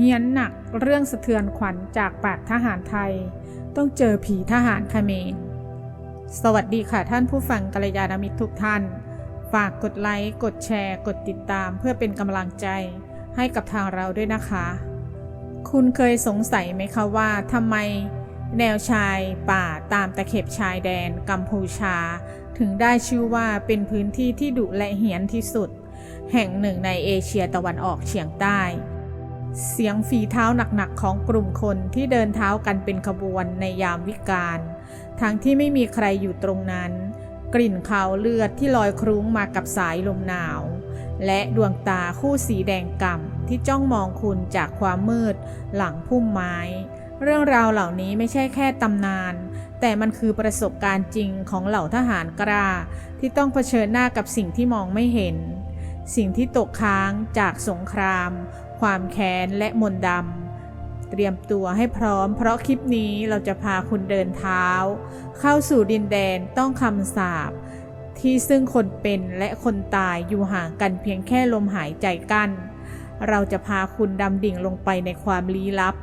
เฮียนหนักเรื่องสะเทือนขวัญจากปากทหารไทย ต้องเจอผีทหารเขมรสวัสดีค่ะท่านผู้ฟังกัลยาณมิตรทุกท่าน ฝากกดไลค์ กดแชร์ กดติดตามเพื่อเป็นกำลังใจให้กับทางเราด้วยนะคะ คุณเคยสงสัยไหมคะว่าทำไมแนวชายป่าตามตะเข็บชายแดนกัมพูชา ถึงได้ชื่อว่าเป็นพื้นที่ที่ดุและเหียนที่สุด แห่งหนึ่งในเอเชียตะวันออกเฉียงใต้ เสียงฝีเท้าหนักๆของกลุ่มคนที่เดินเท้ากันเป็นขบวนในยามวิกาลทั้งที่ไม่มีใครอยู่ตรงนั้น กลิ่นคาวเลือดที่ลอยครุ้งมากับสายลมหนาว และดวงตาคู่สีแดงก่ำที่จ้องมองคุณจากความมืดหลังพุ่มไม้ เรื่องราวเหล่านี้ไม่ใช่แค่ตำนาน แต่มันคือประสบการณ์จริงของเหล่าทหารกล้าที่ต้องเผชิญหน้ากับสิ่งที่มองไม่เห็น สิ่งที่ตกค้างจากสงคราม ความแค้นและมนดำ เตรียมตัวให้พร้อม เพราะคลิปนี้เราจะพาคุณเดินเท้า เข้าสู่ดินแดนต้องคำสาปที่ซึ่งคนเป็นและคนตายอยู่ห่างกันเพียงแค่ลมหายใจกั้น เราจะพาคุณดำดิ่งลงไปในความลี้ลับ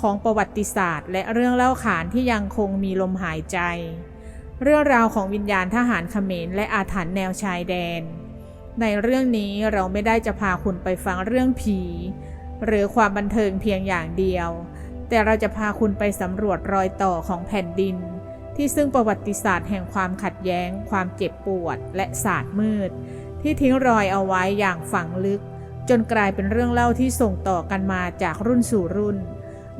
ของประวัติศาสตร์ และเรื่องเล่าขานที่ยังคงมีลมหายใจ เรื่องราวของวิญญาณทหารเขมรและอาถรรพ์แนวชายแดน ในเรื่องนี้เราไม่ได้จะพาคุณไปฟังเรื่องผี หรือความบันเทิงเพียงอย่างเดียว แต่เราจะพาคุณไปสำรวจรอยต่อของแผ่นดิน ที่ซึ่งประวัติศาสตร์แห่งความขัดแย้ง ความเจ็บปวด และศาสตร์มืด ที่ทิ้งรอยเอาไว้อย่างฝังลึก จนกลายเป็นเรื่องเล่าที่ส่งต่อกันมาจากรุ่นสู่รุ่น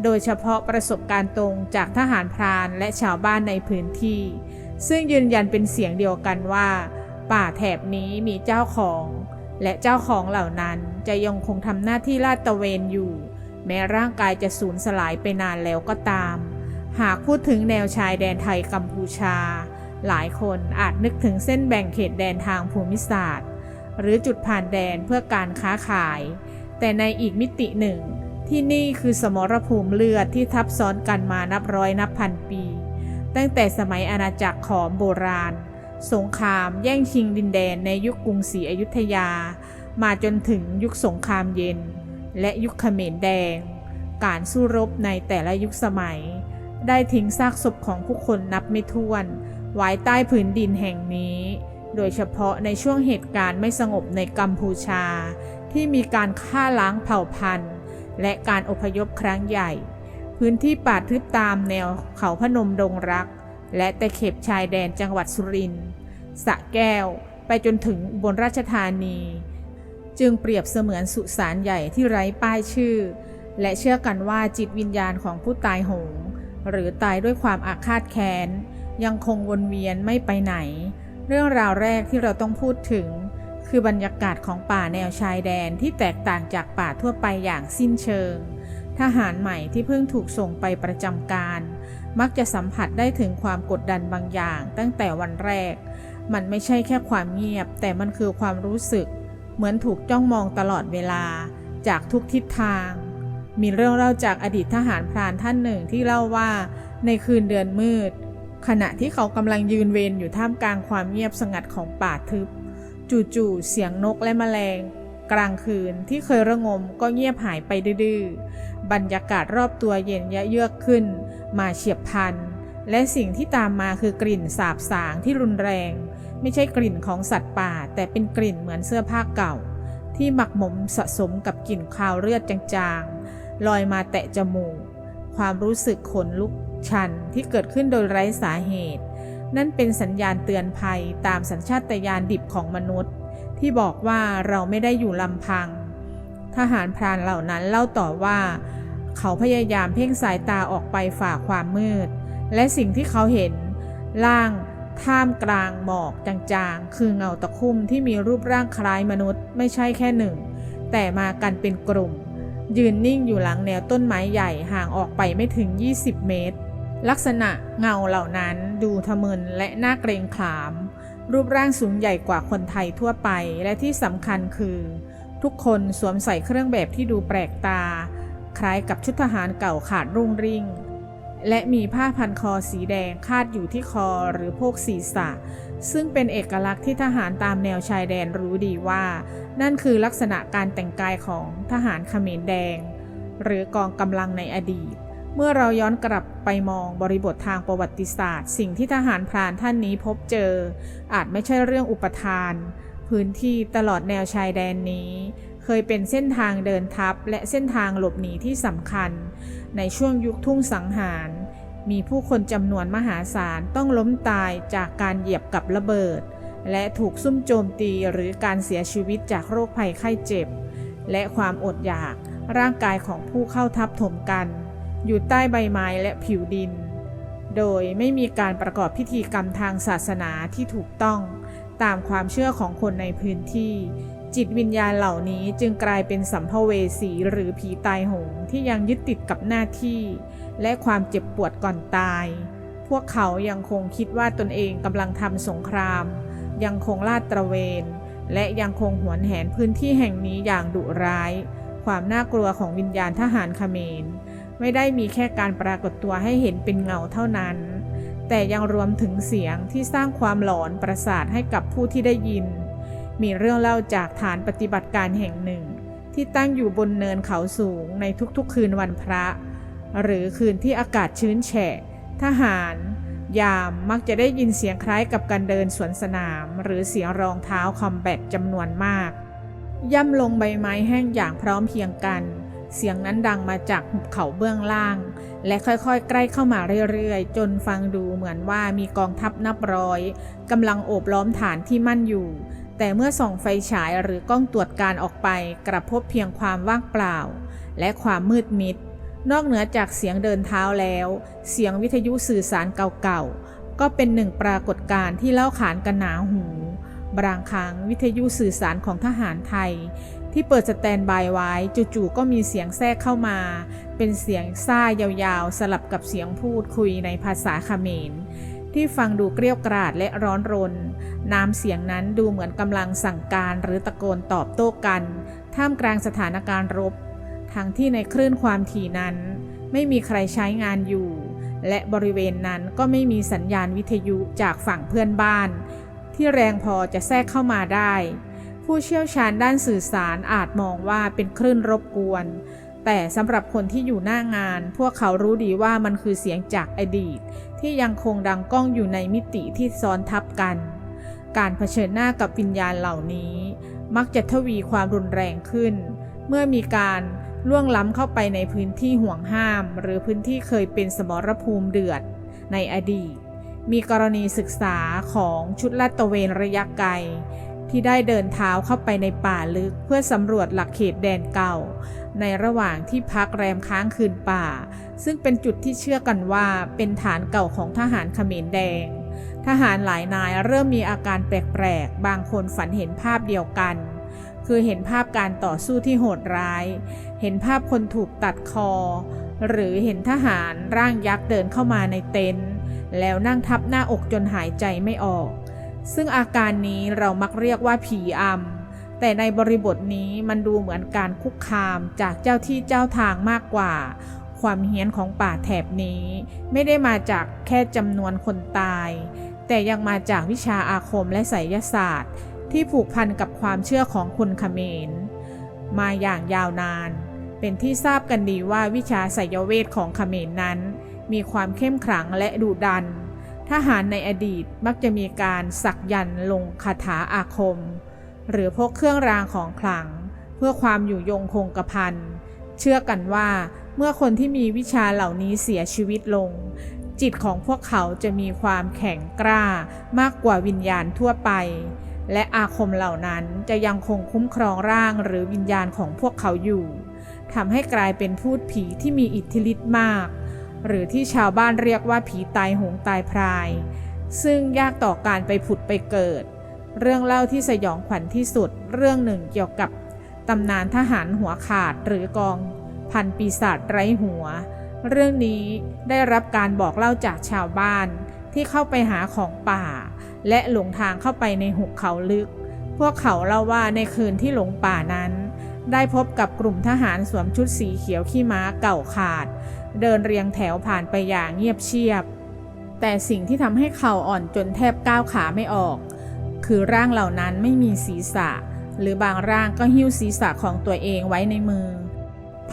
โดยเฉพาะประสบการณ์ตรงจากทหารพรานและชาวบ้านในพื้นที่ ซึ่งยืนยันเป็นเสียงเดียวกันว่า ป่าแถบนี้มีเจ้าของ และเจ้าของเหล่านั้นจะยังคงทำหน้าที่ลาดตระเวนอยู่ แม้ร่างกายจะสูญสลายไปนานแล้วก็ตาม หากพูดถึงแนวชายแดนไทยกัมพูชา หลายคนอาจนึกถึงเส้นแบ่งเขตแดนทางภูมิศาสตร์ หรือจุดผ่านแดนเพื่อการค้าขาย แต่ในอีกมิติหนึ่ง ที่นี่คือสมรภูมิเลือดที่ทับซ้อนกันมานับร้อยนับพันปี ตั้งแต่สมัยอาณาจักรขอมโบราณ สงครามแย่งชิงดินแดนในยุคกรุงศรีอยุธยา มาจนถึงยุคสงครามเย็น และยุคเขมรแดง การสู้รบในแต่ละยุคสมัย ได้ทิ้งซากศพของผู้คนนับไม่ถ้วน ไว้ใต้ผืนดินแห่งนี้ โดยเฉพาะในช่วงเหตุการณ์ไม่สงบในกัมพูชา ที่มีการฆ่าล้างเผ่าพันธุ์ และการอพยพครั้งใหญ่ พื้นที่ป่าทึบตามแนวเขาพนมดงรัก และตะเข็บชายแดนจังหวัดสุรินทร์สะแก้วไปจนถึงบนราชธานี จึงเปรียบเสมือนสุสานใหญ่ที่ไร้ป้ายชื่อ และเชื่อกันว่าจิตวิญญาณของผู้ตายโหง หรือตายด้วยความอาฆาตแค้น ยังคงวนเวียนไม่ไปไหน เรื่องราวแรกที่เราต้องพูดถึง คือบรรยากาศของป่าแนวชายแดนที่แตกต่างจากป่าทั่วไปอย่างสิ้นเชิง ทหารใหม่ที่เพิ่งถูกส่งไปประจำการ มักจะสัมผัสได้ถึงความกดดันบางอย่าง ตั้งแต่วันแรก มันไม่ใช่แค่ความเงียบ แต่มันคือความรู้สึก เหมือนถูกจ้องมองตลอดเวลา จากทุกทิศทาง มีเรื่องเล่าจากอดีตทหารพรานท่านหนึ่งที่เล่าว่า ในคืนเดือนมืด ขณะที่เขากำลังยืนเวรอยู่ท่ามกลางความเงียบสงัดของป่าทึบ จู่ๆเสียงนกและแมลง กลางคืนที่เคยระงมก็เงียบหายไปดื้อ บรรยากาศรอบตัวเย็นยะเยือกขึ้น มาเฉียบพลัน และสิ่งที่ตามมาคือกลิ่นสาบสางที่รุนแรง ไม่ใช่กลิ่นของสัตว์ป่า แต่เป็นกลิ่นเหมือนเสื้อผ้าเก่า ที่หมักหมมสะสมกับกลิ่นคาวเลือดจางๆ ลอยมาแตะจมูก ความรู้สึกขนลุกชันที่เกิดขึ้นโดยไร้สาเหตุ นั่นเป็นสัญญาณเตือนภัยตามสัญชาตญาณดิบของมนุษย์ ที่บอกว่าเราไม่ได้อยู่ลำพัง ทหารพรานเหล่านั้นเล่าต่อว่า เขาพยายามเพ่งสายตาออกไปฝ่าความมืด และสิ่งที่เขาเห็น ล่างท่ามกลางหมอกจางๆ คือเงาตะคุ่มที่มีรูปร่างคล้ายมนุษย์ ไม่ใช่แค่หนึ่ง แต่มากันเป็นกลุ่ม ยืนนิ่งอยู่หลังแนวต้นไม้ใหญ่ห่างออกไปไม่ถึง 20 เมตร ลักษณะเงาเหล่านั้นดูทะมึนและน่าเกรงขาม รูปร่างสูงใหญ่กว่าคนไทยทั่วไป และที่สำคัญคือ ทุกคนสวมใส่เครื่องแบบที่ดูแปลกตา คล้ายกับชุดทหารเก่าขาดรุ่งริ่ง และมีผ้าพันคอสีแดงคาดอยู่ที่คอหรือโพกศีรษะ ซึ่งเป็นเอกลักษณ์ที่ทหารตามแนวชายแดนรู้ดีว่า นั่นคือลักษณะการแต่งกายของทหารเขมรแดง หรือกองกำลังในอดีตเมื่อเราย้อนกลับไปมองบริบททางประวัติศาสตร์ สิ่งที่ทหารพรานท่านนี้พบเจอ อาจไม่ใช่เรื่องอุปทาน พื้นที่ตลอดแนวชายแดนนี้ เคยเป็นเส้นทางเดินทัพและเส้นทางหลบหนีที่สำคัญ ในช่วงยุคทุ่งสังหาร มีผู้คนจำนวนมหาศาลต้องล้มตายจากการเหยียบกับระเบิด และถูกซุ่มโจมตีหรือการเสียชีวิตจากโรคภัยไข้เจ็บ และความอดอยากร่างกายของผู้เข้าทับถมกัน อยู่ใต้ใบไม้และผิวดิน โดยไม่มีการประกอบพิธีกรรมทางศาสนาที่ถูกต้อง ตามความเชื่อของคนในพื้นที่ จิตวิญญาณเหล่านี้จึงกลายเป็นสัมภเวสีหรือผีตายโหงที่ยังยึดติดกับหน้าที่ และความเจ็บปวดก่อนตาย พวกเขายังคงคิดว่าตนเองกำลังทำสงคราม ยังคงลาดตระเวน และยังคงหวนแหนพื้นที่แห่งนี้อย่างดุร้าย ความน่ากลัวของวิญญาณทหารเขมร ไม่ได้มีแค่การปรากฏตัวให้เห็นเป็นเงาเท่านั้น แต่ยังรวมถึงเสียงที่สร้างความหลอนประสาทให้กับผู้ที่ได้ยิน มีเรื่องเล่าจากฐานปฏิบัติการแห่งหนึ่ง ที่ตั้งอยู่บนเนินเขาสูงในทุกๆ คืนวันพระ หรือคืนที่อากาศชื้นแฉะ ทหาร ยามมักจะได้ยินเสียงคล้ายกับการเดินสวนสนาม หรือเสียงรองเท้าคอมแบทจำนวนมาก ย่ำลงใบไม้แห้งอย่างพร้อมเพียงกัน เสียงนั้นดังมาจากหุบเขาเบื้องล่าง และค่อยๆ ใกล้เข้ามาเรื่อยๆ จนฟังดูเหมือนว่ามีกองทัพนับร้อยกำลังโอบล้อมฐานที่มั่นอยู่ แต่เมื่อส่องไฟฉายหรือกล้องตรวจการออกไปกลับพบเพียงความว่างเปล่า และความมืดมิด นอกเหนือจากเสียงเดินเท้าแล้ว เสียงวิทยุสื่อสารเก่าๆ ก็เป็นหนึ่งปรากฏการณ์ที่เล่าขานกันหนาหูบางครั้งวิทยุสื่อสารของทหารไทย ที่เปิดสแตนบายไว้จู่ๆก็มีเสียงแทรกเข้ามา เป็นเสียงซ่ายาวๆ สลับกับเสียงพูดคุยในภาษาเขมร ที่ฟังดูเกรี้ยวกราดและร้อนรน น้ำเสียงนั้นดูเหมือนกำลังสั่งการหรือตะโกนตอบโต้กัน ท่ามกลางสถานการณ์รบ ทั้งที่ในคลื่นความถี่นั้น ไม่มีใครใช้งานอยู่ และบริเวณนั้นก็ไม่มีสัญญาณวิทยุจากฝั่งเพื่อนบ้าน ที่แรงพอจะแทรกเข้ามาได้ ผู้เชี่ยวชาญด้านสื่อสารอาจมองว่าเป็นคลื่นรบกวน แต่สำหรับคนที่อยู่หน้างาน พวกเขารู้ดีว่ามันคือเสียงจากอดีต ที่ยังคงดังก้องอยู่ในมิติที่ซ้อนทับกัน การเผชิญหน้ากับวิญญาณเหล่านี้ มักจะทวีความรุนแรงขึ้น เมื่อมีการล่วงล้ำเข้าไปในพื้นที่ห่วงห้าม หรือพื้นที่เคยเป็นสมรภูมิเดือดในอดีต มีกรณีศึกษาของชุดลาดตระเวนระยะไกล ที่ได้เดินเท้าเข้าไปในป่าลึกเพื่อสำรวจหลักเขตแดนเก่า ในระหว่างที่พักแรมค้างคืนป่า ซึ่งเป็นจุดที่เชื่อกันว่าเป็นฐานเก่าของทหารเขมรแดง ทหารหลายนายเริ่มมีอาการแปลกๆ บางคนฝันเห็นภาพเดียวกัน คือเห็นภาพการต่อสู้ที่โหดร้าย เห็นภาพคนถูกตัดคอ หรือเห็นทหารร่างยักษ์เดินเข้ามาในเต็นท์แล้วนั่งทับหน้าอกจนหายใจไม่ออก ซึ่งอาการนี้เรามักเรียกว่าผีอำแต่ในบริบทนี้มันดูเหมือนการคุกคามจากเจ้าที่เจ้าทางมากกว่า ความเฮี้ยนของป่าแถบนี้ ไม่ได้มาจากแค่จำนวนคนตาย แต่ยังมาจากวิชาอาคมและไสยศาสตร์ ที่ผูกพันกับความเชื่อของคนเขมร มาอย่างยาวนาน เป็นที่ทราบกันดีว่าวิชาไสยเวทของเขมรนั้น มีความเข้มขลังและดุดัน ทหารในอดีตมักจะมีการสักยันต์ลงคาถาอาคม หรือพกเครื่องรางของขลัง เพื่อความอยู่ยงคงกระพันเชื่อกันว่าเมื่อคนที่มีวิชาเหล่านี้เสียชีวิตลง จิตของพวกเขาจะมีความแข็งกร้ามากกว่าวิญญาณทั่วไป และอาคมเหล่านั้นจะยังคงคุ้มครองร่างหรือวิญญาณของพวกเขาอยู่ทำให้กลายเป็นพูดผีที่มีอิทธิฤทธิ์มาก หรือที่ชาวบ้านเรียกว่าผีตายหงตายพราย ซึ่งยากต่อการไปผุดไปเกิด เรื่องเล่าที่สยองขวัญที่สุด เรื่องหนึ่งเกี่ยวกับตำนานทหารหัวขาดหรือกอง พันปีศาจไร้หัว เรื่องนี้ได้รับการบอกเล่าจากชาวบ้านที่เข้าไปหาของป่า และหลงทางเข้าไปในหุบเขาลึก พวกเขาเล่าว่าในคืนที่หลงป่านั้น ได้พบกับกลุ่มทหารสวมชุดสีเขียวขี้ม้าเก่าขาด เดินเรียงแถวผ่านไปอย่างเงียบเชียบ แต่สิ่งที่ทำให้เข่าอ่อนจนแทบก้าวขาไม่ออก คือร่างเหล่านั้นไม่มีศีรษะ หรือบางร่างก็หิ้วศีรษะของตัวเองไว้ในมือ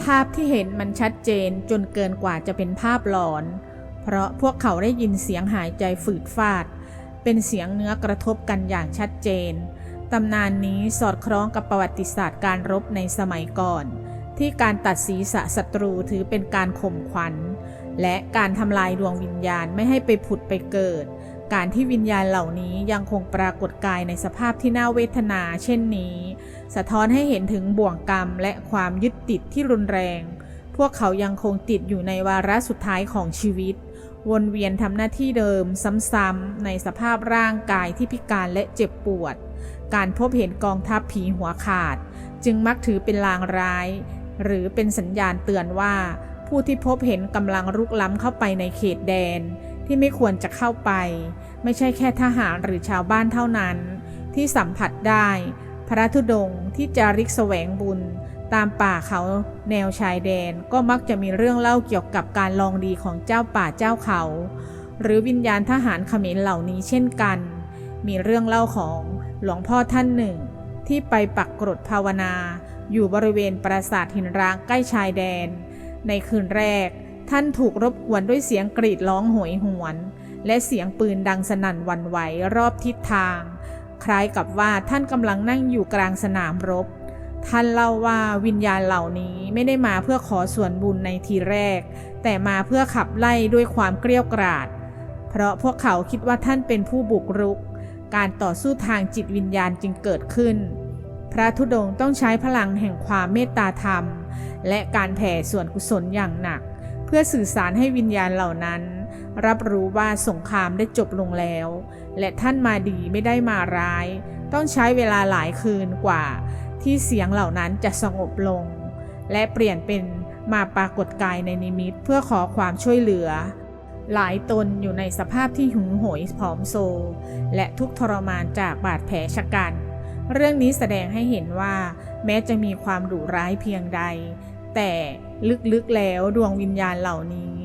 ภาพที่เห็นมันชัดเจนจนเกินกว่าจะเป็นภาพหลอน เพราะพวกเขาได้ยินเสียงหายใจฝืดฟาด เป็นเสียงเนื้อกระทบกันอย่างชัดเจนตำนานนี้สอดคล้องกับประวัติศาสตร์การรบในสมัยก่อน ที่การตัดศีรษะศัตรูถือเป็นการข่มขวัญ และการทำลายดวงวิญญาณไม่ให้ไปผุดไปเกิด การที่วิญญาณเหล่านี้ยังคงปรากฏกายในสภาพที่น่าเวทนา เช่นนี้ สะท้อนให้เห็นถึงบ่วงกรรมและความยึดติดที่รุนแรง พวกเขายังคงติดอยู่ในวาระสุดท้ายของชีวิต วนเวียนทำหน้าที่เดิมซ้ำๆในสภาพร่างกายที่พิการและเจ็บปวด การพบเห็นกองทัพผีหัวขาด จึงมักถือเป็นลางร้าย หรือเป็นสัญญาณเตือนว่าผู้ที่พบเห็นกำลังรุกล้ำเข้าไปในเขตแดน ที่ไม่ควรจะเข้าไป ไม่ใช่แค่ทหารหรือชาวบ้านเท่านั้น ที่สัมผัสได้ พระธุดงที่จาริกแสวงบุญ ตามป่าเขาแนวชายแดนก็มักจะมีเรื่องเล่าเกี่ยวกับการลองดีของเจ้าป่าเจ้าเขา หรือวิญญาณทหารเขมรเหล่านี้เช่นกัน มีเรื่องเล่าของหลวงพ่อท่านหนึ่ง ที่ไปปักกรดภาวนา อยู่บริเวณปราสาทหินร้างใกล้ชายแดน ในคืนแรก ท่านถูกรบกวนด้วยเสียงกรีดร้องโหยหวน และเสียงปืนดังสนั่นวันไหวรอบทิศทาง คล้ายกับว่าท่านกำลังนั่งอยู่กลางสนามรบ ท่านเล่าว่าวิญญาณเหล่านี้ไม่ได้มาเพื่อขอส่วนบุญในทีแรก แต่มาเพื่อขับไล่ด้วยความเกลี้ยวกราดเพราะพวกเขาคิดว่าท่านเป็นผู้บุกรุก การต่อสู้ทางจิตวิญญาณจึงเกิดขึ้น พระธุดงค์ต้องใช้พลังแห่งความเมตตาธรรม และการแผ่ส่วนกุศลอย่างหนัก เพื่อสื่อสารให้วิญญาณเหล่านั้น รับรู้ว่าสงครามได้จบลงแล้ว และท่านมาดีไม่ได้มาร้าย ต้องใช้เวลาหลายคืนกว่า ที่เสียงเหล่านั้นจะสงบลง และเปลี่ยนเป็นมาปรากฏกายในนิมิตเพื่อขอความช่วยเหลือ หลายตนอยู่ในสภาพที่หุงโหยผอมโซ และทุกทรมานจากบาดแผลชะกัน เรื่องนี้แสดงให้เห็นว่า แม้จะมีความดุร้ายเพียงใด แต่ลึกๆแล้วดวงวิญญาณเหล่านี้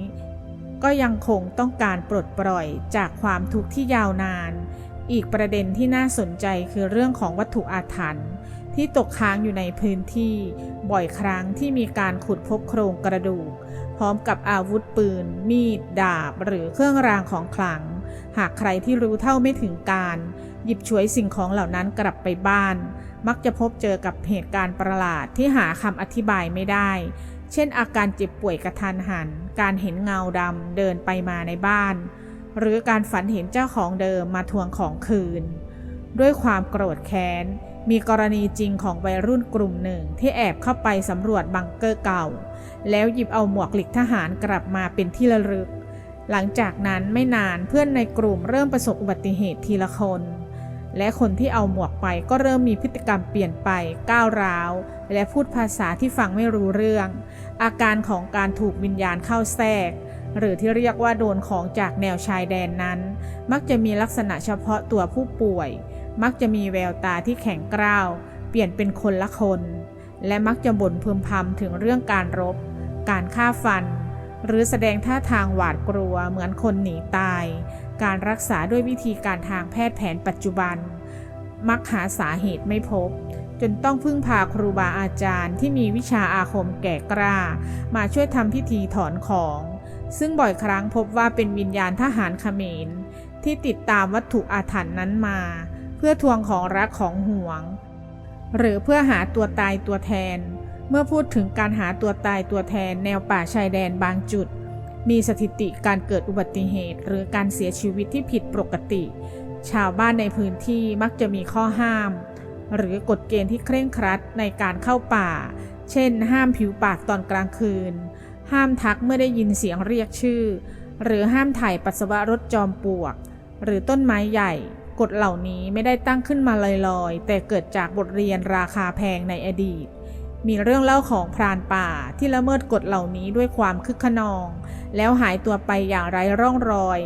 ก็ยังคงต้องการปลดปล่อยจากความทุกข์ที่ยาวนาน อีกประเด็นที่น่าสนใจคือเรื่องของวัตถุอาถรรพ์ที่ตกค้างอยู่ในพื้นที่ บ่อยครั้งที่มีการขุดพบโครงกระดูก พร้อมกับอาวุธปืน มีด ดาบ หรือเครื่องรางของขลัง หากใครที่รู้เท่าไม่ถึงการ หยิบฉวยสิ่งของเหล่านั้นกลับไปบ้าน มักจะพบเจอกับเหตุการณ์ประหลาดที่หาคำอธิบายไม่ได้ เช่น อาการเจ็บป่วยกระทันหัน การเห็นเงาดำเดินไปมาในบ้าน หรือการฝันเห็นเจ้าของเดิมมาทวงของคืน ด้วยความโกรธแค้น มีกรณีจริงของวัยรุ่นกลุ่มหนึ่งที่แอบเข้าไปสำรวจบังเกอร์เก่า แล้วหยิบเอาหมวกหลีกทหารกลับมาเป็นที่ระลึกหลังจากนั้นไม่นานเพื่อนในกลุ่มเริ่มประสบอุบัติเหตุทีละคน และคนที่เอาหมวกไปก็เริ่มมีพฤติกรรมเปลี่ยนไปก้าวร้าว และพูดภาษาที่ฟังไม่รู้เรื่อง อาการของการถูกวิญญาณเข้าแทรก หรือที่เรียกว่าโดนของจากแนวชายแดนนั้น มักจะมีลักษณะเฉพาะตัวผู้ป่วย มักจะมีแววตาที่แข็งกร้าว เปลี่ยนเป็นคนละคน และมักจะบ่นพึมพำถึงเรื่องการรบ การฆ่าฟัน หรือแสดงท่าทางหวาดกลัวเหมือนคนหนีตาย การรักษาด้วยวิธีการทางแพทย์แผนปัจจุบัน มักหาสาเหตุไม่พบ จนต้องพึ่งพาครูบาอาจารย์ที่มีวิชาอาคมแก่กล้า มาช่วยทำพิธีถอนของ ซึ่งบ่อยครั้งพบว่าเป็นวิญญาณทหารเขมร ที่ติดตามวัตถุอาถรรพ์นั้นมา เพื่อทวงของรักของห่วง หรือเพื่อหาตัวตายตัวแทน เมื่อพูดถึงการหาตัวตายตัวแทนแนวป่าชายแดนบางจุด มีสถิติการเกิดอุบัติเหตุ หรือการเสียชีวิตที่ผิดปกติ ชาวบ้านในพื้นที่มักจะมีข้อห้าม หรือกฎเกณฑ์ที่เคร่งครัดในการเข้าป่า เช่น ห้ามผิวปากตอนกลางคืน ห้ามทักเมื่อได้ยินเสียงเรียกชื่อ หรือห้ามถ่ายปัสสาวะรถจอมปลวก หรือต้นไม้ใหญ่ กฎเหล่านี้ไม่ได้ตั้งขึ้นมาลอยๆ แต่เกิดจากบทเรียนราคาแพงในอดีต มีเรื่องเล่าของพรานป่าที่ละเมิดกฎเหล่านี้ด้วยความคึกขนอง แล้วหายตัวไปอย่างไร้ร่องรอย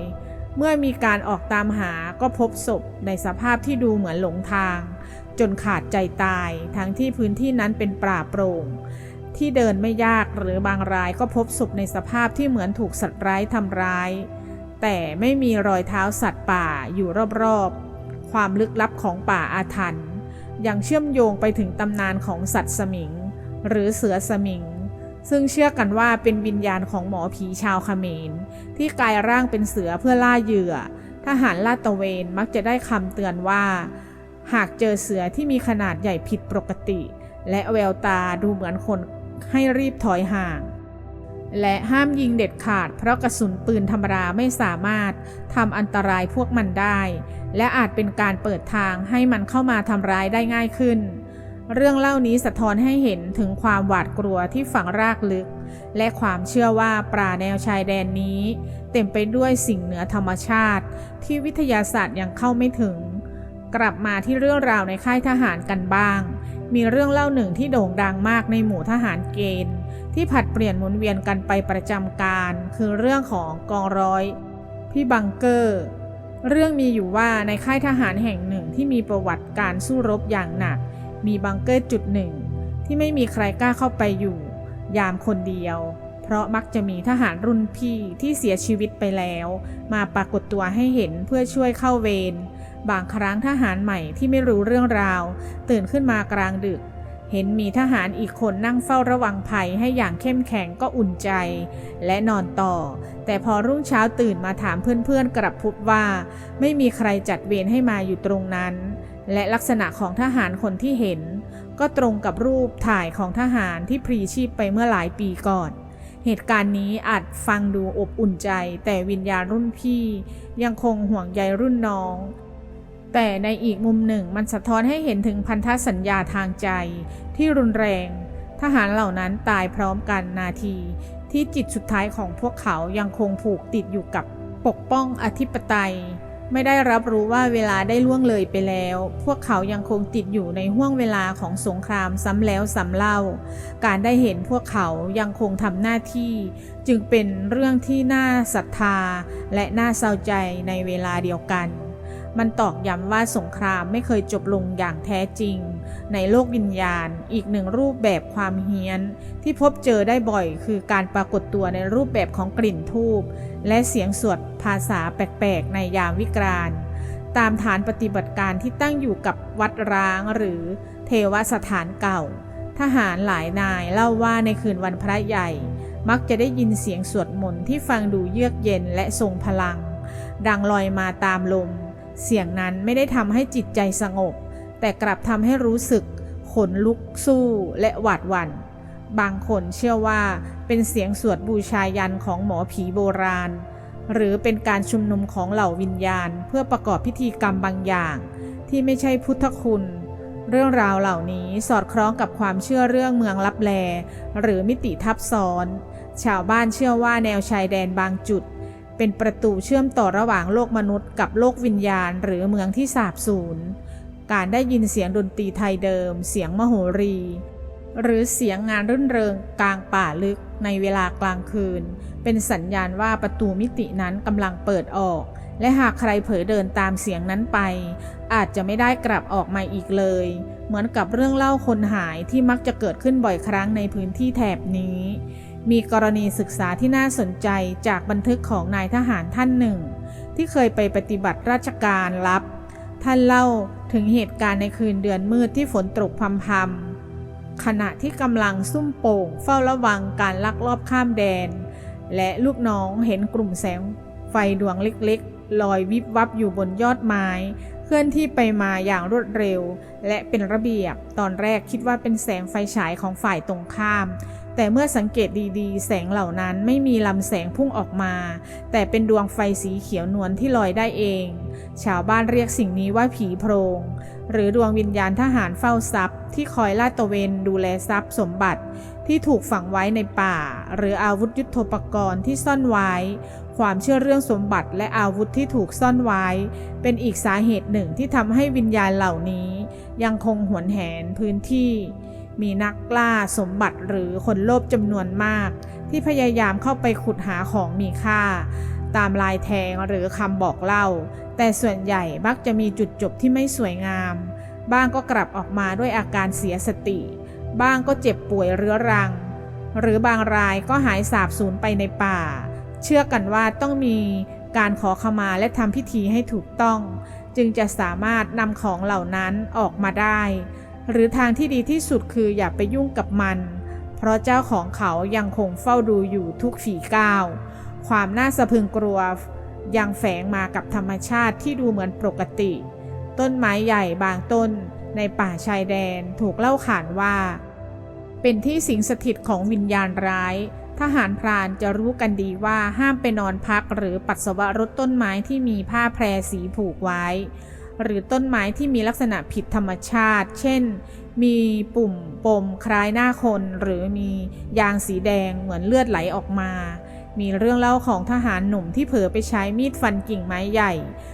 เมื่อมีการออกตามหาก็พบศพในสภาพที่ดูเหมือนหลงทาง จนขาดใจตาย ทั้งที่พื้นที่นั้นเป็นป่าโปร่ง ที่เดินไม่ยากหรือบางรายก็พบศพในสภาพที่เหมือนถูกสัตว์ร้ายทำร้าย แต่ไม่มีรอยเท้าสัตว์ป่าอยู่รอบๆ ความลึกลับของป่าอาถรรพ์ยังเชื่อมโยงไปถึงตำนานของสัตว์สมิง หรือเสือสมิง ซึ่งเชื่อกันว่าเป็นวิญญาณของหมอผีชาวเขมร ที่กลายร่างเป็นเสือเพื่อล่าเหยื่อ ทหารลาดตะเวนมักจะได้คำเตือนว่า หากเจอเสือที่มีขนาดใหญ่ผิดปกติ และแววตาดูเหมือนคนให้รีบถอยห่างและห้ามยิงเด็ดขาดเพราะกระสุนปืนธรรมดาไม่สามารถทำอันตรายพวกมันได้ และอาจเป็นการเปิดทางให้มันเข้ามาทำร้ายได้ง่ายขึ้น เรื่องเล่านี้สะท้อนให้เห็นถึงความหวาดกลัวที่ฝังรากลึก และความเชื่อว่าปราแนวชายแดนนี้ เต็มไปด้วยสิ่งเหนือธรรมชาติ ที่วิทยาศาสตร์ยังเข้าไม่ถึง กลับมาที่เรื่องราวในค่ายทหารกันบ้าง มีเรื่องเล่าหนึ่งที่โด่งดังมากในหมู่ทหารเกณฑ์ ที่ผัดเปลี่ยนหมุนเวียนกันไปประจำการ คือเรื่องของกองร้อย พี่บังเกอร์เรื่องมีอยู่ว่าในค่ายทหารแห่งหนึ่งที่มีประวัติการสู้รบอย่างหนัก มีบังเกอร์จุดหนึ่ง ที่ไม่มีใครกล้าเข้าไปอยู่ ยามคนเดียว เพราะมักจะมีทหารรุ่นพี่ที่เสียชีวิตไปแล้ว มาปรากฏตัวให้เห็นเพื่อช่วยเข้าเวรบางครั้งทหารใหม่ที่ไม่รู้เรื่องราว ตื่นขึ้นมากลางดึก เห็นมีทหารอีกคนนั่งเฝ้าระวังภัยให้อย่างเข้มแข็งก็อุ่นใจ และนอนต่อ แต่พอรุ่งเช้าตื่นมาถามเพื่อนๆกลับพบว่า ไม่มีใครจัดเวรให้มาอยู่ตรงนั้น และลักษณะของทหารคนที่เห็น ก็ตรงกับรูปถ่ายของทหารที่พลีชีพไปเมื่อหลายปีก่อน เหตุการณ์นี้อาจฟังดูอบอุ่นใจ แต่วิญญาณรุ่นพี่ยังคงห่วงใยรุ่นน้อง แต่ในอีกมุมหนึ่งมันสะท้อนให้เห็นถึงพันธสัญญาทางใจที่รุนแรง ทหารเหล่านั้นตายพร้อมกันนาที ที่จิตสุดท้ายของพวกเขายังคงผูกติดอยู่กับปกป้องอธิปไตย ไม่ได้รับรู้ว่าเวลาได้ล่วงเลยไปแล้ว พวกเขายังคงติดอยู่ในห่วงเวลาของสงครามซ้ำแล้วซ้ำเล่า การได้เห็นพวกเขายังคงทำหน้าที่ จึงเป็นเรื่องที่น่าศรัทธาและน่าเศร้าใจในเวลาเดียวกัน มันตอกย้ำว่าสงครามไม่เคยจบลงอย่างแท้จริง ในโลกวิญญาณ อีกหนึ่งรูปแบบความเฮี้ยน ที่พบเจอได้บ่อยคือการปรากฏตัวในรูปแบบของกลิ่นทูบและเสียงสวดภาษาแปลกๆ ในยามวิกานต์ตามฐานปฏิบัติการที่ตั้งอยู่กับวัดร้างหรือเทวสถานเก่า ทหารหลายนายเล่าว่าในคืนวันพระใหญ่ มักจะได้ยินเสียงสวดมนต์ที่ฟังดูเยือกเย็นและทรงพลัง ดังลอยมาตามลม เสียงนั้นไม่ได้ทำให้จิตใจสงบ แต่กลับทำให้รู้สึกขนลุกสู้และหวาดหวัน่น บางคนเชื่อว่าเป็นเสียงสวดบูชายันของหมอผีโบราณ หรือเป็นการชุมนุมของเหล่าวิญญาณ เพื่อประกอบพิธีกรรมบางอย่าง ที่ไม่ใช่พุทธคุณ เรื่องราวเหล่านี้สอดคล้องกับความเชื่อเรื่องเมืองลับแล หรือมิติทับซ้อน ชาวบ้านเชื่อว่าแนวชายแดนบางจุด เป็นประตูเชื่อมต่อระหว่างโลกมนุษย์กับโลกวิญญาณ หรือเมืองที่สาบสูญ การได้ยินเสียงดนตรีไทยเดิม เสียงมโหรี หรือเสียงงานรื่นเริงกลางป่าลึกในเวลากลางคืน เป็นสัญญาณว่าประตูมิตินั้นกำลังเปิดออก และหากใครเผลอเดินตามเสียงนั้นไป อาจจะไม่ได้กลับออกมาอีกเลย เหมือนกับเรื่องเล่าคนหายที่มักจะเกิดขึ้นบ่อยครั้งในพื้นที่แถบนี้ มีกรณีศึกษาที่น่าสนใจจากบันทึกของนายทหารท่านหนึ่ง ที่เคยไปปฏิบัติราชการลับ ท่านเล่าถึงเหตุการณ์ในคืนเดือนมืดที่ฝนตกพรำๆขณะที่กำลังซุ่มโป่งเฝ้าระวังการลักลอบข้ามแดน และลูกน้องเห็นกลุ่มแสง ไฟดวงเล็กๆ ลอยวิบวับอยู่บนยอดไม้ เคลื่อนที่ไปมาอย่างรวดเร็ว และเป็นระเบียบ ตอนแรกคิดว่าเป็นแสงไฟฉายของฝ่ายตรงข้าม แต่เมื่อสังเกตดีๆ แสงเหล่านั้นไม่มีลำแสงพุ่งออกมา แต่เป็นดวงไฟสีเขียวนวลที่ลอยได้เอง ชาวบ้านเรียกสิ่งนี้ว่าผีโพรงหรือดวงวิญญาณทหารเฝ้าทรัพย์ ที่คอยลาดตระเวนดูแลทรัพย์สมบัติ ที่ถูกฝังไว้ในป่า หรืออาวุธยุโทโธปกรณ์ที่ซ่อนไว้ ความเชื่อเรื่องสมบัติและอาวุธที่ถูกซ่อนไว้ เป็นอีกสาเหตุหนึ่งที่ทำให้วิญญาณเหล่านี้ ยังคงหวนแหนพื้นที่ มีนักล่าสมบัติหรือคนโลภจำนวนมาก ที่พยายามเข้าไปขุดหาของมีค่า ตามลายแทงหรือคำบอกเล่า แต่ส่วนใหญ่มักจะมีจุดจบที่ไม่สวยงาม บ้างก็กลับออกมาด้วยอาการเสียสติ บ้างก็เจ็บป่วยเรื้อรัง หรือบางรายก็หายสาบสูญไปในป่า เชื่อกันว่าต้องมีการขอขมาและทำพิธีให้ถูกต้อง จึงจะสามารถนำของเหล่านั้นออกมาได้ หรือทางที่ดีที่สุดคืออย่าไปยุ่งกับมัน เพราะเจ้าของเขายังคงเฝ้าดูอยู่ทุกฝีก้าว ความน่าสะพึงกลัวยังแฝงมากับธรรมชาติที่ดูเหมือนปกติ ต้นไม้ใหญ่บางต้นในป่าชายแดนถูกเล่าขานว่า เป็นที่สิงสถิตของวิญญาณร้าย ทหารพรานจะรู้กันดีว่าห้ามไปนอนพักหรือปัสสาวะรดต้นไม้ที่มีผ้าแพรสีผูกไว้ หรือต้นไม้ที่มีลักษณะผิดธรรมชาติ เช่น มีปุ่มปมคล้ายหน้าคน หรือมียางสีแดงเหมือนเลือดไหลออกมา มีเรื่องเล่าของทหารหนุ่มที่เผลอไปใช้มีดฟันกิ่งไม้ใหญ่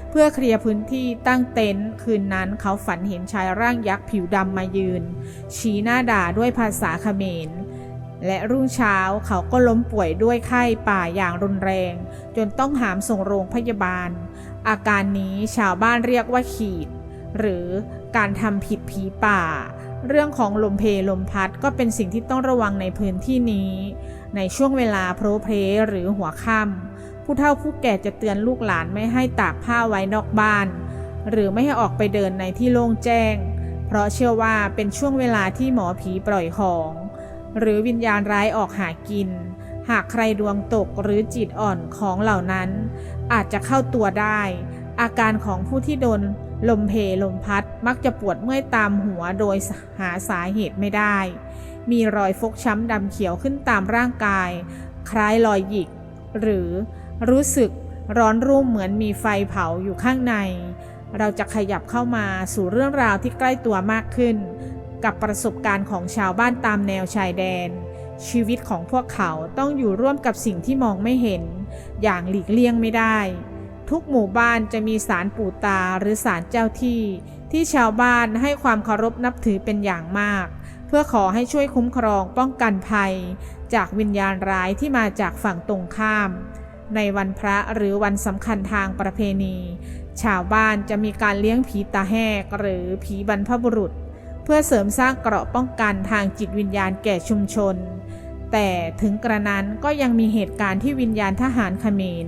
เพื่อเคลียร์พื้นที่ตั้งเต็นท์คืนนั้นเขาฝันเห็นชายร่างยักษ์ผิวดำมายืน ชี้หน้าด่าด้วยภาษาเขมรและรุ่งเช้าเขาก็ล้มป่วยด้วยไข้ป่าอย่างรุนแรง จนต้องหามส่งโรงพยาบาล อาการนี้ชาวบ้านเรียกว่าขีด หรือการทำผิดผีป่า เรื่องของลมเพลมพัดก็เป็นสิ่งที่ต้องระวังในพื้นที่นี้ ในช่วงเวลาโพรเพลหรือหัวค่ำผู้เฒ่าผู้แก่จะเตือนลูกหลานไม่ให้ตากผ้าไว้นอกบ้าน หรือไม่ให้ออกไปเดินในที่โล่งแจ้ง เพราะเชื่อว่าเป็นช่วงเวลาที่หมอผีปล่อยของ หรือวิญญาณร้ายออกหากิน หากใครดวงตกหรือจิตอ่อนของเหล่านั้น อาจจะเข้าตัวได้ อาการของผู้ที่โดนลมเพลมพัดมักจะปวดเมื่อยตามหัวโดยหาสาเหตุไม่ได้ มีรอยฟกช้ำดำเขียวขึ้นตามร่างกาย คล้ายรอยหยิก หรือรู้สึกร้อนรุ่มเหมือนมีไฟเผาอยู่ข้างใน เราจะขยับเข้ามาสู่เรื่องราวที่ใกล้ตัวมากขึ้น กับประสบการณ์ของชาวบ้านตามแนวชายแดน ชีวิตของพวกเขาต้องอยู่ร่วมกับสิ่งที่มองไม่เห็น อย่างหลีกเลี่ยงไม่ได้ ทุกหมู่บ้านจะมีศาลปู่ตาหรือศาลเจ้าที่ ที่ชาวบ้านให้ความเคารพนับถือเป็นอย่างมาก เพื่อขอให้ช่วยคุ้มครองป้องกันภัย จากวิญญาณร้ายที่มาจากฝั่งตรงข้าม ในวันพระหรือวันสำคัญทางประเพณี ชาวบ้านจะมีการเลี้ยงผีตาแหกหรือผีบรรพบุรุษ เพื่อเสริมสร้างเกราะป้องกันทางจิตวิญญาณแก่ชุมชน แต่ถึงกระนั้นก็ยังมีเหตุการณ์ที่วิญญาณทหารเขมร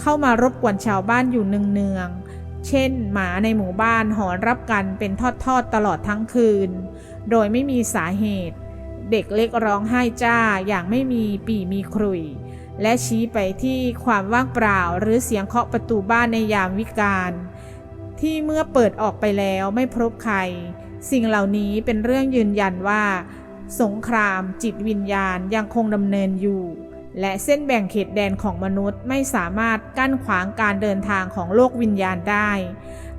เข้ามารบกวนชาวบ้านอยู่เนืองๆเช่น หมาในหมู่บ้านหอนรับกันเป็นทอดๆตลอดทั้งคืน โดยไม่มีสาเหตุ เด็กเล็กร้องไห้จ้าอย่างไม่มีปีมีครุยและชี้ไปที่ความว่างเปล่าหรือเสียงเคาะประตูบ้านในยามวิกาลที่เมื่อเปิดออกไปแล้วไม่พบใคร สิ่งเหล่านี้เป็นเรื่องยืนยันว่า สงครามจิตวิญญาณยังคงดำเนินอยู่ และเส้นแบ่งเขตแดนของมนุษย์ไม่สามารถกั้นขวางการเดินทางของโลกวิญญาณได้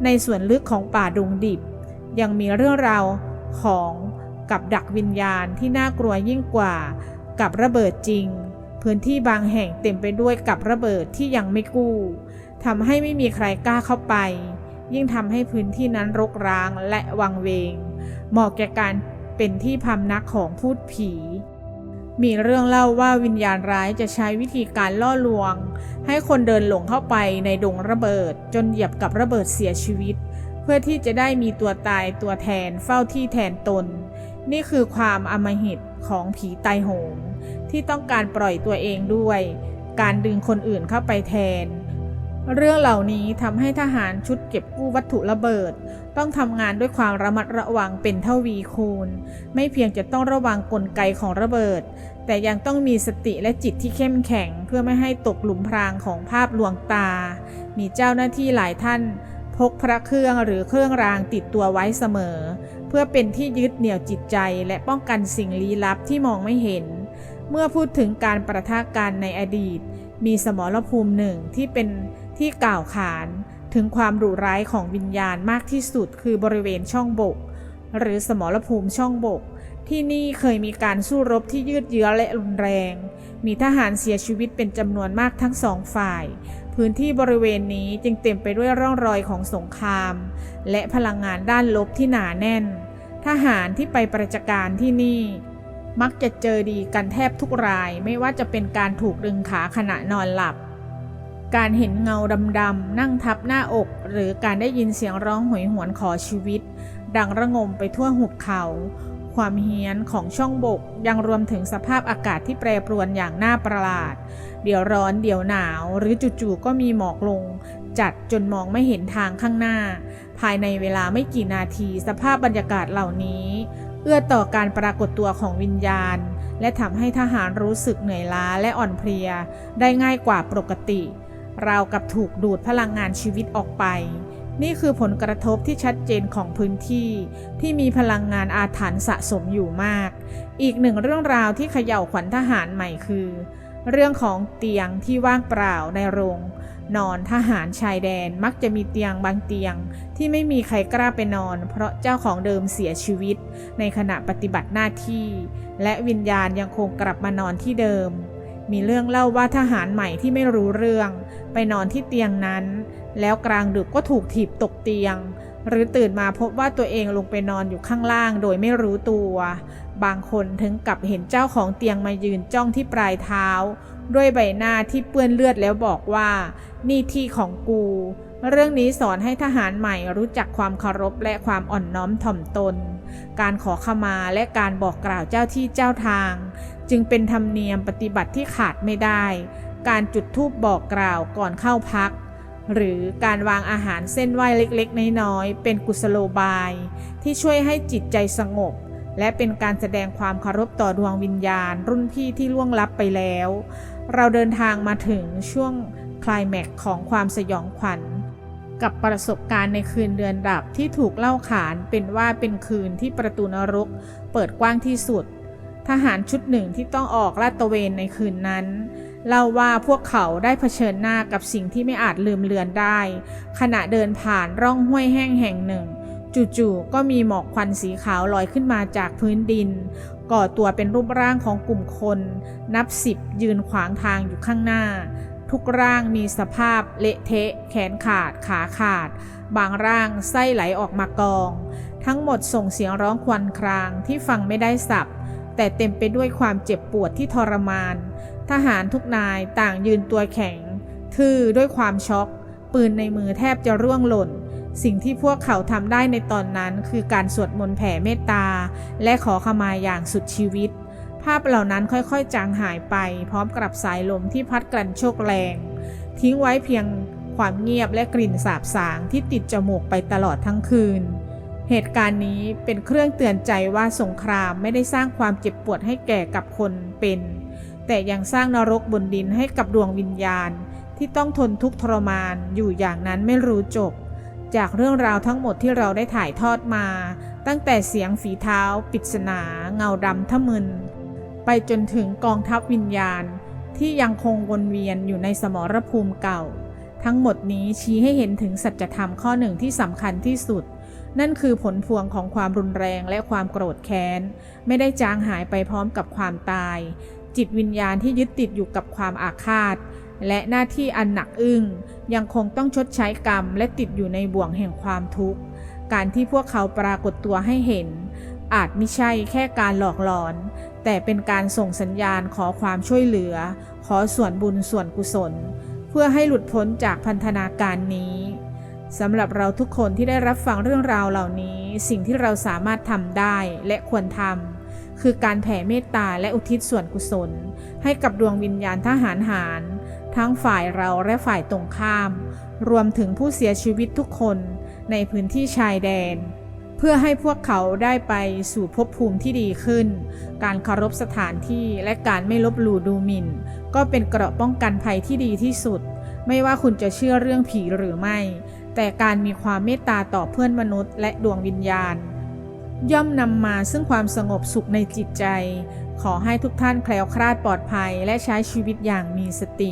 ในส่วนลึกของป่าดงดิบ ยังมีเรื่องราวของกับดักวิญญาณที่น่ากลัวยิ่งกว่า กับระเบิดจริง พื้นที่บางแห่งเต็มไปด้วยกับระเบิดที่ยังไม่กู้ทำให้ไม่มีใครกล้าเข้าไป ยิ่งทำให้พื้นที่นั้นรกร้างและวังเวง เหมาะแก่การเป็นที่พำนักของพูดผี มีเรื่องเล่าว่าวิญญาณร้ายจะใช้วิธีการล่อลวง ให้คนเดินหลงเข้าไปในดงระเบิด จนเหยียบกับระเบิดเสียชีวิต เพื่อที่จะได้มีตัวตายตัวแทนเฝ้าที่แทนตน นี่คือความอมหิตของผีตายโหงที่ต้องการปล่อยตัวเองด้วย การดึงคนอื่นเข้าไปแทน เรื่องเหล่านี้ทำให้ทหารชุดเก็บกู้วัตถุระเบิด ต้องทำงานด้วยความระมัดระวังเป็นเท่าวีคูณ ไม่เพียงจะต้องระวังกลไกของระเบิด แต่ยังต้องมีสติและจิตที่เข้มแข็ง เพื่อไม่ให้ตกหลุมพรางของภาพลวงตา มีเจ้าหน้าที่หลายท่าน พกพระเครื่องหรือเครื่องรางติดตัวไว้เสมอ เพื่อเป็นที่ยึดเหนี่ยวจิตใจและป้องกันสิ่งลี้ลับที่มองไม่เห็น เมื่อพูดถึงการประทะกันในอดีต มีสมรภูมิหนึ่งที่เป็น ที่กล่าวขานถึงความดุร้ายของวิญญาณมากที่สุดคือบริเวณช่องบก หรือสมรภูมิช่องบก ที่นี่เคยมีการสู้รบที่ยืดเยื้อและรุนแรง มีทหารเสียชีวิตเป็นจำนวนมากทั้งสองฝ่าย พื้นที่บริเวณนี้จึงเต็มไปด้วยร่องรอยของสงคราม และพลังงานด้านลบที่หนาแน่น ทหารที่ไปประจการที่นี่มักจะเจอดีกันแทบทุกรายไม่ว่าจะเป็นการถูกดึงขาขณะนอนหลับ การเห็นเงาดำๆนั่งทับหน้าอก หรือการได้ยินเสียงร้องหวยหวนขอชีวิต ดังระงมไปทั่วหุบเขา ความเฮี้ยนของช่องบกยังรวมถึงสภาพอากาศที่แปรปรวนอย่างน่าประหลาด เดี๋ยวร้อนเดี๋ยวหนาวหรือจู่ๆก็มีหมอกลง จัดจนมองไม่เห็นทางข้างหน้า ภายในเวลาไม่กี่นาทีสภาพบรรยากาศเหล่านี้ เอื้อต่อการปรากฏตัวของวิญญาณ และทำให้ทหารรู้สึกเหนื่อยล้าและอ่อนเพลีย ได้ง่ายกว่าปกติ เรากับถูกดูดพลังงานชีวิตออกไป นี่คือผลกระทบที่ชัดเจนของพื้นที่ที่มีพลังงานอาถรรพ์สะสมอยู่มาก อีกหนึ่งเรื่องราวที่เขย่าขวัญทหารใหม่คือ เรื่องของเตียงที่ว่างเปล่าในโรงนอนทหารชายแดนมักจะมีเตียงบางเตียง ที่ไม่มีใครกล้าไปนอน เพราะเจ้าของเดิมเสียชีวิต ในขณะปฏิบัติหน้าที่ และวิญญาณยังคงกลับมานอนที่เดิม มีเรื่องเล่าว่าทหารใหม่ที่ไม่รู้เรื่อง ไปนอนที่เตียงนั้น แล้วกลางดึกก็ถูกถีบตกเตียง หรือตื่นมาพบว่าตัวเองลงไปนอนอยู่ข้างล่างโดยไม่รู้ตัว บางคนถึงกับเห็นเจ้าของเตียงมายืนจ้องที่ปลายเท้า ด้วยใบหน้าที่เปื้อนเลือดแล้วบอกว่า นี่ที่ของกู เรื่องนี้สอนให้ทหารใหม่รู้จักความเคารพและความอ่อนน้อมถ่อมตน การขอขมาและการบอกกล่าวเจ้าที่เจ้าทาง จึงเป็นธรรมเนียมปฏิบัติที่ขาดไม่ได้ การจุดธูปบอกกล่าวก่อนเข้าพัก หรือการวางอาหารเส้นไหว้เล็กๆ น้อยๆ เป็นกุศโลบาย ที่ช่วยให้จิตใจสงบ และเป็นการแสดงความเคารพต่อดวงวิญญาณ รุ่นพี่ที่ล่วงลับไปแล้ว เราเดินทางมาถึงช่วงคลายแม็กของความสยองขวัญ กับประสบการณ์ในคืนเดือนดับที่ถูกเล่าขานเป็นว่าเป็นคืนที่ประตูนรก เปิดกว้างที่สุด ทหารชุดหนึ่งที่ต้องออกลาดตระเวนในคืนนั้นเล่าว่าพวกเขาได้เผชิญหน้ากับสิ่งที่ไม่อาจลืมเลือนได้ ขณะเดินผ่านร่องห้วยแห้งแห่งหนึ่ง จู่ๆก็มีหมอกควันสีขาวลอยขึ้นมาจากพื้นดิน ก่อตัวเป็นรูปร่างของกลุ่มคน นับสิบยืนขวางทางอยู่ข้างหน้า ทุกร่างมีสภาพเละเทะ แขนขาด ขาขาด บางร่างไส้ไหลออกมากอง ทั้งหมดส่งเสียงร้องควันครางที่ฟังไม่ได้สับ แต่เต็มไปด้วยความเจ็บปวดที่ทรมาน ทหารทุกนายต่างยืนตัวแข็ง ทื่อด้วยความช็อก ปืนในมือแทบจะร่วงหล่น สิ่งที่พวกเขาทำได้ในตอนนั้นคือการสวดมนต์แผ่เมตตา และขอขมาอย่างสุดชีวิตาพเหล่านั้นค่อยๆจางหายไป พร้อมกับสายลมที่พัดกลั่นโชกแรง ทิ้งไว้เพียงความเงียบและกลิ่นสาบสางที่ติดจมูกไปตลอดทั้งคืน เหตุการณ์นี้เป็นเครื่องเตือนใจว่าสงครามไม่ได้สร้างความเจ็บปวดให้แก่กับคนเป็น แต่ยังสร้างนรกบนดินให้กับดวงวิญญาณ ที่ต้องทนทุกข์ทรมานอยู่อย่างนั้นไม่รู้จบ จากเรื่องราวทั้งหมดที่เราได้ถ่ายทอดมา ตั้งแต่เสียงฝีเท้าปริศนา เงาดำทะมึน ไปจนถึงกองทัพวิญญาณที่ยังคงวนเวียนอยู่ในสมรภูมิเก่า ทั้งหมดนี้ชี้ให้เห็นถึงสัจธรรมข้อหนึ่งที่สำคัญที่สุด นั่นคือผลพวงของความรุนแรงและความโกรธแค้น ไม่ได้จางหายไปพร้อมกับความตาย จิตวิญญาณที่ยึดติดอยู่กับความอาฆาต และหน้าที่อันหนักอึ้ง ยังคงต้องชดใช้กรรมและติดอยู่ในบ่วงแห่งความทุกข์ การที่พวกเขาปรากฏตัวให้เห็น อาจไม่ใช่แค่การหลอกหลอน แต่เป็นการส่งสัญญาณขอความช่วยเหลือ ขอส่วนบุญส่วนกุศล เพื่อให้หลุดพ้นจากพันธนาการนี้สำหรับเราทุกคนที่ได้รับฟังเรื่องราวเหล่านี้ สิ่งที่เราสามารถทำได้และควรทำคือการแผ่เมตตาและอุทิศส่วนกุศล ให้กับดวงวิญญาณทหารหาร ทั้งฝ่ายเราและฝ่ายตรงข้าม รวมถึงผู้เสียชีวิตทุกคนในพื้นที่ชายแดน เพื่อให้พวกเขาได้ไปสู่ภพภูมิที่ดีขึ้น การเคารพสถานที่และการไม่ลบหลู่ดูหมิ่น ก็เป็นเกราะป้องกันภัยที่ดีที่สุด ไม่ว่าคุณจะเชื่อเรื่องผีหรือไม่ แต่การมีความเมตตาต่อเพื่อนมนุษย์ และดวงวิญญาณ ย่อมนำมาซึ่งความสงบสุขในจิตใจ ขอให้ทุกท่านแคล้วคลาดปลอดภัยและใช้ชีวิตอย่างมีสติ